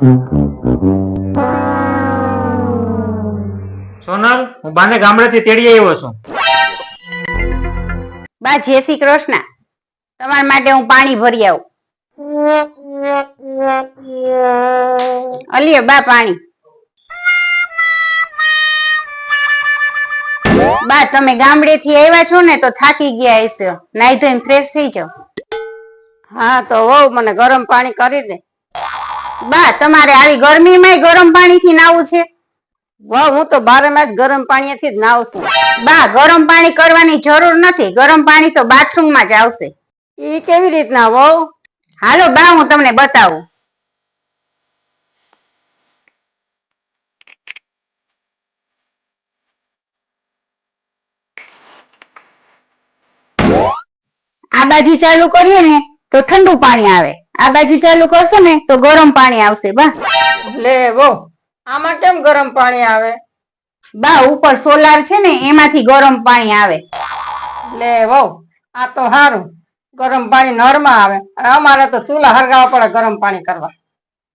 સોનલ, હું બાને ગામડેથી તેડી આવ્યો છું. બા, જય શ્રી કૃષ્ણ. તમારા માટે હું પાણી ભરી આવું. અલીએ બા પાણી. બા, તમે ગામડે થી આવ્યા છો ને તો થાકી ગયા હશો. નાઈ ધોઈને ફ્રેશ થઈ જાઓ. હા, તો વહુ મને ગરમ પાણી કરી દે. બા તમારે આવી ગરમીમાં ગરમ પાણી થી નાવું છે? વાહ હું તો બારે માસ ગરમ પાણીથી જ નાવ છું બા ગરમ પાણી કરવાની જરૂર નથી. ગરમ પાણી તો બાથરૂમમાં જ આવશે. એ કેવી રીતના વહુ? હાલો બા હું તમને બતાવું. આ બાજુ ચાલુ કરીએ ને તો ઠંડુ પાણી આવે. આ બાજુ ચાલુ કરશો ને તો ગરમ પાણી આવશે બા. લે વો. આમાં કેમ ગરમ પાણી આવે? બા ઉપર સોલાર છે ને એમાંથી ગરમ પાણી આવે. લે વહુ આ તો સારું ગરમ પાણી નળમાં આવે. અને અમારે તો ચૂલા હરગાવવા પડે ગરમ પાણી કરવા.